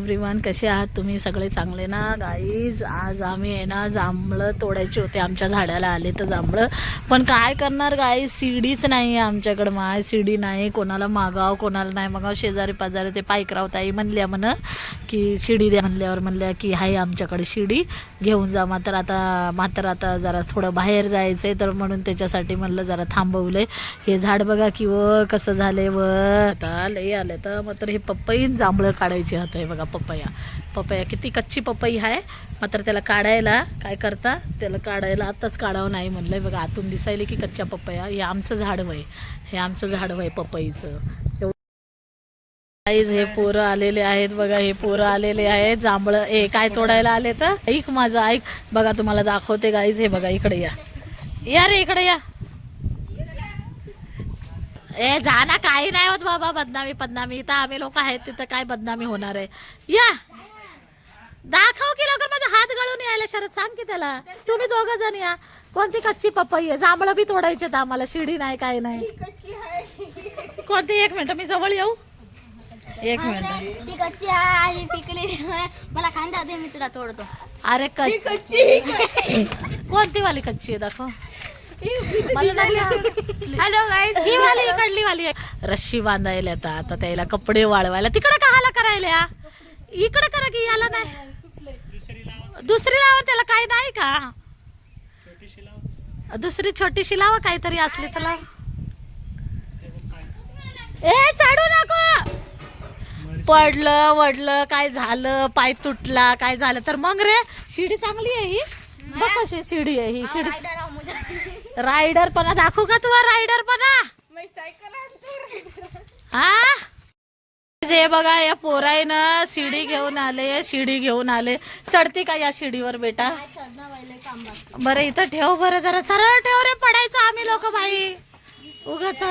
Everyone कसे आहात? तुम्ही सगळे चांगले ना? गाईज आज आम्ही आहे ना जांभळं तोडायचे होते. आमच्या झाडाला आले तर जांभळं. पण काय करणार गाई सीडीच नाही आहे आमच्याकडं. माय सीडी नाही. कोणाला मागाव कोणाला नाही मागाव. शेजारी पाजारी ते पायकराव ताई म्हणल्या म्हण की शिडी द्या म्हणल्यावर म्हणल्या की हाय आमच्याकडे शिडी घेऊन जा. मात्र आता मात्र आता जरा थोडं बाहेर जायचं आहे तर म्हणून त्याच्यासाठी म्हणलं जरा थांबवलंय. हे झाड बघा की व कसं झाले व. आता लई आलं तर मात्र हे पप्पाईन जांभळं काढायचे होतं हे बघा. पपया. पपया किती कच्ची पपई आहे मात्र त्याला काढायला काय करता? त्याला काढायला आत्ताच काढावं नाही म्हणलंय. बघा आतून दिसायले की कच्च्या पपया. हे आमचं झाड वय. हे आमचं झाड वय पपईचं. आईज गाईज हे पोरं आलेले आहेत बघा हे पोरं आलेले आहेत. जांभळं ए काय तोडायला आले तर ऐक माझं ऐक. बघा तुम्हाला दाखवते गाईज हे बघा इकडे या. या रे इकडे या. ए जा ना काही नाही होत बाबा बदनामी बदनामी. इथं आम्ही लोक आहेत तिथं काय बदनामी होणार आहे? या. दाखव की लवकर माझा हात गळून यायला शरद. सांग की त्याला. तुम्ही दोघं जण या. कोणती कच्ची पपई आहे? जांभळं बी तोडायचे आम्हाला. शिडी नाही काय नाही. कोणती? एक मिनिट मी जवळ येऊ? एक मिनिट. ती कच्ची आहे आणि पिकली. मला खांदा दे मी तुला तोडतो. अरे कच्ची. कोणती वाली कच्ची आहे? दाखव. हॅलो ही. वाली इकडली वाली आहे. रस्सी बांधायला आता आता त्याला कपडे वाळवायला. तिकडे कहाला करायला इकडे करा की याला नाही. दुसरी लावा त्याला काय नाही का? दुसरी छोटीशी लावा काहीतरी असली तर लावा. ए चाडू नको. पडलं वडलं काय झालं? पाय तुटला काय झालं? तर मग रे शिडी चांगली आहे ही? बघ कशी शिडी आहे ही. शिडी रायडर पणा दाखवू का तुला रायडर पणा? हा? जे बघा या पोराईनं शिडी घेऊन आले शिडी घेऊन आले. चढती का या शिडीवर बेटा? बरं इथं ठेव बरं जरा. सरळ ठेव रे पडायचं आम्ही लोक भाई उगाच.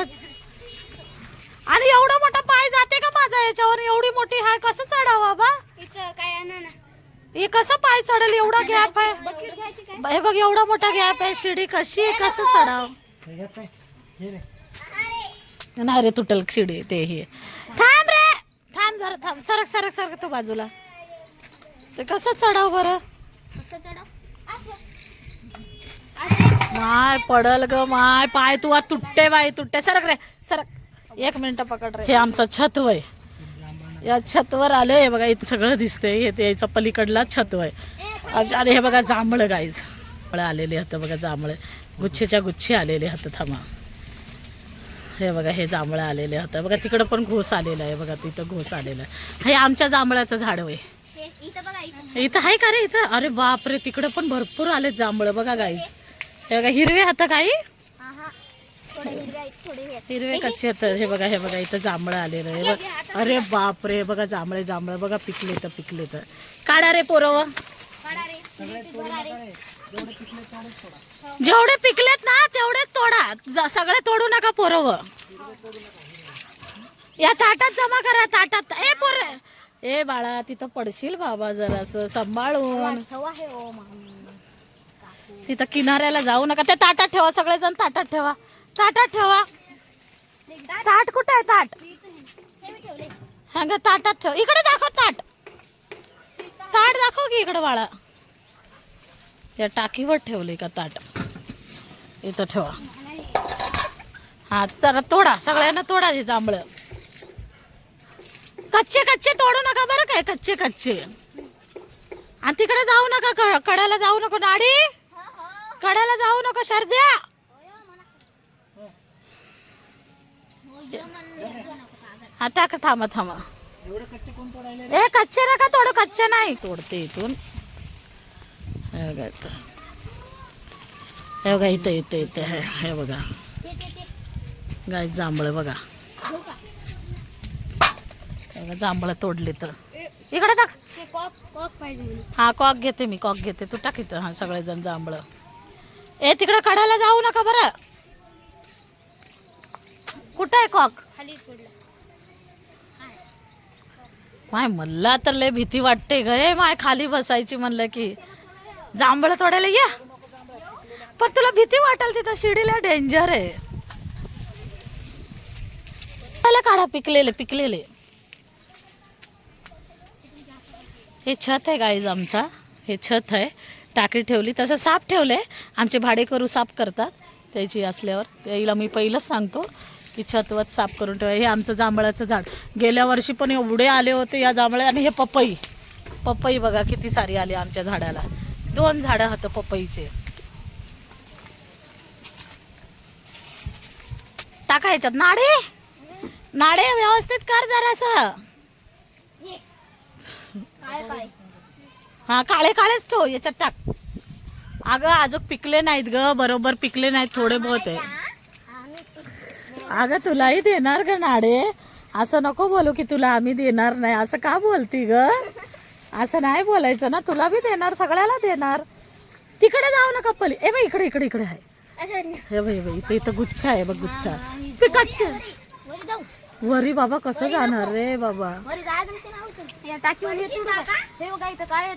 आणि एवढा मोठा पाय जाते का माझा याच्यावर? एवढी मोठी हाय कसं चढावं बा? काय हे कसं पाय चढेल? एवढा गॅप आहे. हे बघ एवढा मोठा गॅप आहे. शिडी कशी आहे? कसं चढाव? नाही रे तुटल शिडी ते हे थांब रे! थांब जरा थांब. सरक सरक सरक तू बाजूला. ते कसं चढाव बरं? कसं माय पडल ग माय. पाय तू आज तुटते बाई तुटते. सरक रे सरक. एक मिनिट पकड रे. हे आमचं छत वय. या छतवर आले बघा इथं सगळं दिसतंय. हे ते याचं पलीकडला छत वय. आणि हे बघा जांभळं गाईज जांभळं आलेले होतं बघा जांभळं. गुच्छेच्या गुच्छे आलेले होतं थांबा. हे बघा हे जांभळं आलेले होतं बघा तिकडं पण घोस आलेला आहे. बघा तिथं घोस आलेला आहे. हे आमच्या जांभळाचं झाड आहे इथं आहे का रे इथं? अरे बापरे तिकडं पण भरपूर आले जांभळं. बघा गाईज हे बघा हिरवे हात काही हिरवे कच्चे आहेत. हे बघा हे बघा इथं जांभळं आलेलं आहे. बघ. अरे बापरे बघा जांभळे जांभळे. बघा पिकले तर पिकले तर. काढा रे पोरव रे. रे. जेवढे पिकलेत ना तेवढेच तोडा. सगळे तोडू नका पोरव या ताटात जमा करा ताटात. ए पोर. ए बाळा तिथं पडशील बाबा जरास. सांभाळून. तिथं किनाऱ्याला जाऊ नका. त्या ताटात ठेवा सगळेजण ताटात ठेवा. ताटात ठेवा. ताट कुठे आहे ताट? हा ग ताटात ठेव. इकडे दाखव ताट. ताट दाखव की इकडे बाळा. या टाकीवर ठेवले का ताट? इथं ठेवा. हा जरा तोडा. सगळ्यांना तोडा ते जांभळं कच्चे कच्चे तोडू नका बरं काय कच्चे कच्चे. आणि तिकडे जाऊ नका क- कड्याला जाऊ नको नाडी. कड्याला जाऊ नको शर्द्या. हा टाक थांबा थांबा. ए कच्चे नका तोडू कच्चे नाही. तोडते इथून. हे बघा इथं. हे इथं इथं इथं. हे हे बघा. गाय जांभळं बघा. जांभळं तोडले तर. इकडे टाक. हा कॉक घेते मी कॉक घेते. तू टाक इथं हा सगळेजण जांभळं. ए तिकडे कड्याला जाऊ नका बरं. कुठं आहे कॉक? खाली माय मला तर लय भीती वाटते ग. ए माय खाली बसायची म्हणलं की. जांभळं तोडायला या. पण तुला भीती वाटेल तिथं शिडीला डेंजर आहे. त्याला काढा पिकलेले पिकलेले. हे छत आहे गाईज आमचा. हे छत आहे. टाकी ठेवली. तसं साफ ठेवलं आहे आमचे भाडेकरू साफ करतात. त्याची असल्यावर. त्याला मी पहिलंच सांगतो. की छतवत साफ करून ठेवा हे आमचं जांभळाचं झाड. गेल्या वर्षी पण एवढे आले होते या जांभळ्या आणि हे पपई. पपई बघा किती सारी आली आमच्या झाडाला. दोन झाडं होतं पपईचे. टाका नाडे? नाडे व्यवस्थित कर जरासं. हा काळे काळेच ठेव याच्यात टाक. अगं अजून पिकले नाहीत ग. बरोबर पिकले नाहीत थोडे बहुत आहे अगं तुलाही देणार ग नाडे. असं नको बोलू की तुला आम्ही देणार नाही. असं का बोलती ग? असं नाही बोलायचं ना. तुला बी देणार सगळ्याला देणार. तिकडे जाऊ नका पली. ए बाई इकडे इकडे इकडे आहे. हे बाई बाई इथं इथं गुच्छा आहे बघ गुच्छा. जाऊ. वरी बाबा कसं जाणार रे बाबा? हे? हे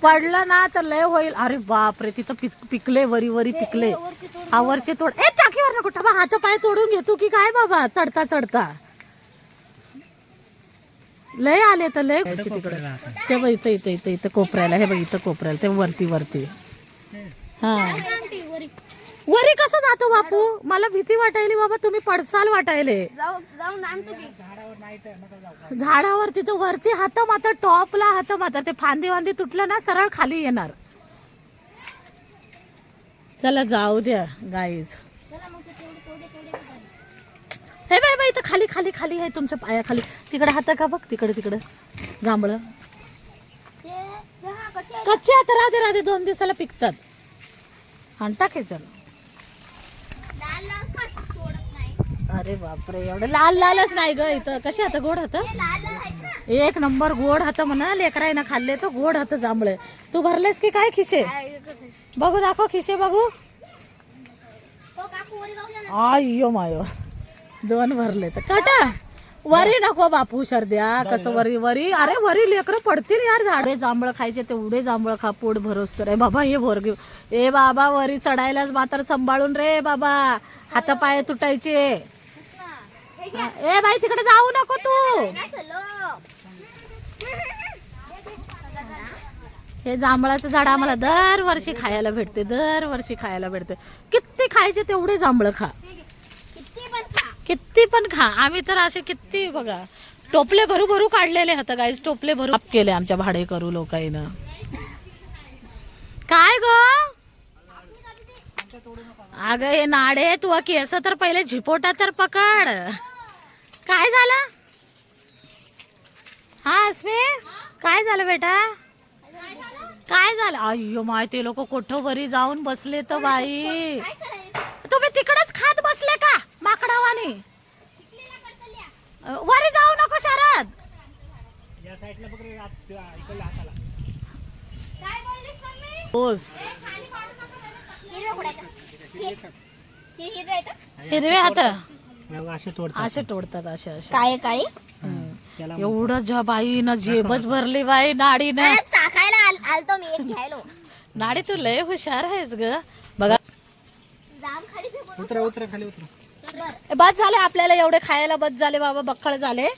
पडलं ना तर लय होईल. अरे बाप रे तिथं पिक- पिकले वरी वरी पिकले. वरची तोड ए टाकीवर नको टाबा हात पाय तोडून घेतो की काय बाबा? चढता चढता. लय आले तर लय तिकडे. ते बघ इथं इथं इथं इथं कोपऱ्याला. हे बघ इथं कोपऱ्याला. ते वरती वरती. हा. वरी कसं जातो बापू? मला भीती वाटायली बाबा तुम्ही पडसाल वाटायले. झाडावर तिथं वरती हात मात्र टॉपला हात मात्र ते फांदी वांदी तुटलं ना सरळ खाली येणार. चला जाऊ द्या गाईज. हे बाय बाई इथं खाली खाली खाली आहे तुमच्या पायाखाली तिकडे हात का बघ तिकडे तिकडे. जांभळ. हा. कच्चे आता राधे राधे दोन दिवसाला पिकतात. आणि टाकायचं लाल लाल छान तोडत नाही अरे बापरे एवढं लाल लालच नाही ग इथं. कसे आता गोड हात? ना. एक नंबर गोड हात म्हणा लेकरायनं खाल्ले तर गोड हात जांभळे. तू भरलेस की काय खिशे. बघू दाखव खिशे बघू. तो काकू वरी जाऊ द्या ना. आयो मायो. दोन भरले तर. काटा. वरी नको बापू शर्द्या. कसं वरी वरी? अरे वरी लेकरं पडतील यार झाडे. जांभळ खायचे तेवढे जांभळ खा पोट भरोस तर. बाबा हे भर घेऊ ए बाबा वरी चढायलाच मात्र सांभाळून रे बाबा. हातापाय तुटायचे. ना. हे हा, ए बाई तिकडे जाऊ नको तू. हे जांभळाचं झाड आम्हाला दरवर्षी खायला भेटते दरवर्षी खायला भेटते. किती खायचे तेवढे जांभळ खा. किती पण खा. किती पण खा आम्ही तर असे किती बघा टोपले भरू भरू काढलेले होतं गाईज टोपले भरू आप केले आमच्या भाडे करू लोकांना काय ग? अगं हे नाडे तू केस तर पहिले झिपोटा तर पकड. काय झालं हा अस्मी काय झालं बेटा काय झालं अय्यो माय ते लोक कोठोवरी जाऊन बसले तर बाई तुम्ही तिकडेच खात बसले का माकडावानी. वरी जाऊ नको शरद ओस. हे- हे? हिरवे हात असे तोडतात. असे तोडतात असे असे. काळे काळे? त्याला एवढं ज्या बाईनं जेबच भरली बाई नाडीनं. टाकायला आल- आलतो मी एक घ्यायलो. नाडी तू लय हुशार आहेस ग. बघा. जाम खाली फेकून उतरा उतरा खाली उतरा. बर बस झाले आपल्याला एवढे खायला बस झाले बाबा बक्कळ झाले.